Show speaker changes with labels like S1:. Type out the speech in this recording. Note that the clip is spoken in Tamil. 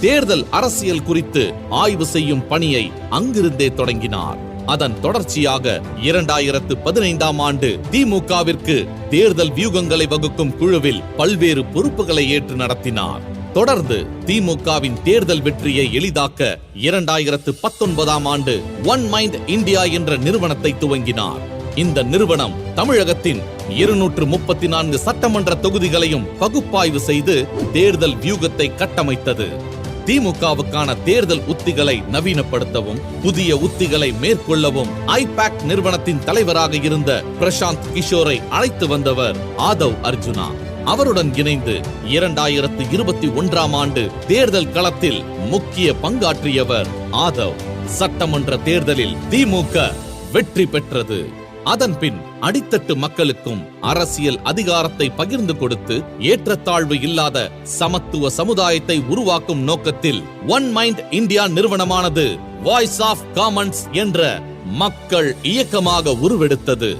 S1: தேர்தல் அரசியல் குறித்து ஆய்வு செய்யும் பணியை அங்கிருந்தே தொடங்கினார். அதன் தொடர்ச்சியாக இரண்டாயிரத்து பதினைந்தாம் ஆண்டு திமுகவிற்கு தேர்தல் வியூகங்களை வகுக்கும் குழுவில் பல்வேறு பொறுப்புகளை ஏற்று நடத்தினார். தொடர்ந்து திமுகவின் தேர்தல் வெற்றியை எளிதாக்க இரண்டாயிரத்து பத்தொன்பதாம் ஆண்டு ஒன் மைண்ட் இந்தியா என்ற நிறுவனத்தை துவங்கினார். இந்த நிறுவனம் தமிழகத்தின் இருநூற்று முப்பத்தி நான்கு சட்டமன்ற தொகுதிகளையும் பகுப்பாய்வு செய்து தேர்தல் வியூகத்தை கட்டமைத்தது. திமுகவுக்கான தேர்தல் உத்திகளை நவீனப்படுத்தவும் புதிய உத்திகளை மேற்கொள்ளவும் ஐபேக் நிறுவனத்தின் தலைவராக இருந்த பிரசாந்த் கிஷோரை அழைத்து வந்தவர் ஆதவ் அர்ஜுனா. அவருடன் இணைந்து இரண்டாயிரத்து இருபத்தி ஒன்றாம் ஆண்டு தேர்தல் களத்தில் முக்கிய பங்காற்றியவர் ஆதவ். சட்டமன்ற தேர்தலில் திமுக வெற்றி பெற்றது. அதன்பின் அடித்தட்டு மக்களுக்கும் அரசியல் அதிகாரத்தை பகிர்ந்து கொடுத்து ஏற்றத்தாழ்வு இல்லாத சமத்துவ சமுதாயத்தை உருவாக்கும் நோக்கத்தில் ஒன் மைண்ட் இந்தியா நிறுவனமானது வாய்ஸ் ஆஃப் காமன்ஸ் என்ற மக்கள் இயக்கமாக உருவெடுத்தது.